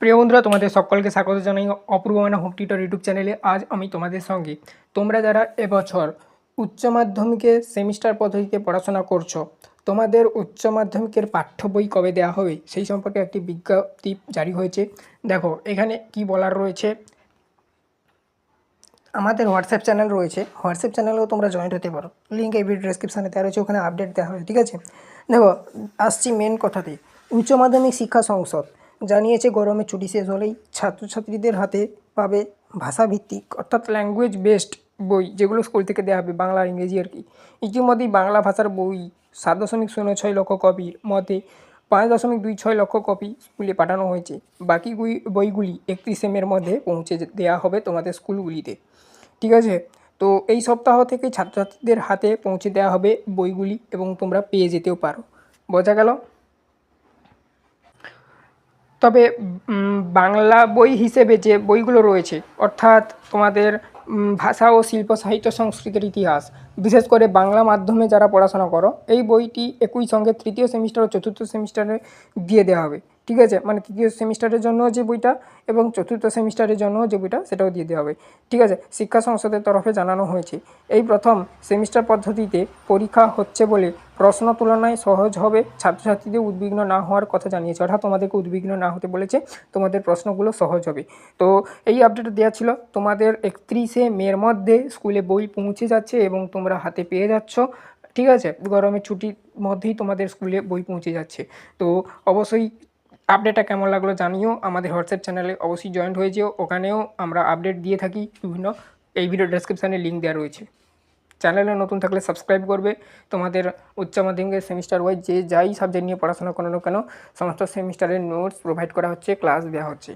প্রিয় বন্ধুরা, তোমাদের সকলকে স্বাগত জানাই অপূর্ব মানা হোম টিউটর ইউটিউব চ্যানেলে। আজ আমি তোমাদের সঙ্গে, তোমরা যারা এবছর উচ্চ মাধ্যমিকে সেমিস্টার পদ্ধতিতে পড়াশোনা করছ, তোমাদের উচ্চ মাধ্যমিকের পাঠ্য বই কবে দেওয়া হবে সেই সম্পর্কে একটি বিজ্ঞপ্তি জারি হয়েছে। দেখো, এখানে কি বলার রয়েছে? আমাদের হোয়াটসঅ্যাপ চ্যানেল রয়েছে। হোয়াটসঅ্যাপ চ্যানেলেও তোমরা জয়েন্ট হতে পারো। লিঙ্ক এই ভিডিও ডিসক্রিপশানে দেওয়া রয়েছে, ওখানে আপডেট দেওয়া হবে, ঠিক আছে? দেখো, আসছি মেন কথাতে। উচ্চ মাধ্যমিক শিক্ষা সংসদ। জানিয়েছে, গরমে ছুটি শেষ হলেই ছাত্রছাত্রীদের হাতে পাবে ভাষাভিত্তিক, অর্থাৎ ল্যাঙ্গুয়েজ বেসড বই, যেগুলো স্কুল থেকে দেওয়া হবে, বাংলা, ইংরেজি আর কি। ইতিমধ্যেই বাংলা ভাষার বই সাত দশমিক শূন্য ছয় লক্ষ কপির মতে পাঁচ দশমিক দুই ছয় লক্ষ কপি স্কুলে পাঠানো হয়েছে। বাকি বই- বইগুলি একত্রিশে মের মধ্যে পৌঁছে দেওয়া হবে তোমাদের স্কুলগুলিতে। ঠিক আছে? তো এই সপ্তাহ থেকে ছাত্রছাত্রীদের হাতে পৌঁছে দেওয়া হবে বইগুলি এবং তোমরা পেয়ে যেতেও পারো। বোঝা গেল? তবে বাংলা বই হিসেবে যে বইগুলো রয়েছে, অর্থাৎ তোমাদের ভাষা ও শিল্প সাহিত্য সংস্কৃতির ইতিহাস বিশেষ করে বাংলা মাধ্যমে যারা পড়াশোনা করো, এই বইটি একই সঙ্গে তৃতীয় সেমিস্টার ও চতুর্থ সেমিস্টারে দিয়ে দেওয়া হবে। ঠিক আছে? মানে তৃতীয় সেমিস্টারের জন্য যে বইটা এবং চতুর্থ সেমিস্টারের জন্য যে বইটা সেটাও দিয়ে দেওয়া হবে। ঠিক আছে? শিক্ষা সংসদের তরফে জানানো হয়েছে। এই প্রথম সেমিস্টার পদ্ধতিতে পরীক্ষা হচ্ছে বলে প্রশ্ন তুলনায় সহজ হবে। ছাত্রছাত্রীদের উদ্বিগ্ন না হওয়ার কথা জানিয়েছে। অর্থাৎ তোমাদেরকে উদ্বিগ্ন না হতে বলেছে। তোমাদের প্রশ্নগুলো সহজ হবে। তো এই আপডেট দেওয়া ছিল। তোমাদের একত্রিশে মের মধ্যে স্কুলে বই পৌঁছে যাচ্ছে এবং তোমরা হাতে পেয়ে যাচ্ছ। ঠিক আছে? গরমের ছুটির মধ্যেই তোমাদের স্কুলে বই পৌঁছে যাচ্ছে। তো অবশ্যই আপডেটটা কেমন লাগল জানিও। আমাদের হোয়াটসঅ্যাপ চ্যানেলে অবশ্যই জয়েন্ট হয়ে যেও। ওখানেও আমরা আপডেট দিয়ে থাকি বিভিন্ন। এই ভিডিও ডেসক্রিপশানে লিঙ্ক দেওয়া রয়েছে। চ্যানেলে নতুন থাকলে সাবস্ক্রাইব করবে। তোমাদের উচ্চ মাধ্যমিকের সেমিস্টার ওয়াইজ যে যাই সাবজেক্ট নিয়ে পড়াশোনা করো না কেন, সমস্ত সেমিস্টারের নোটস প্রোভাইড করা হচ্ছে ক্লাস দেওয়া হচ্ছে।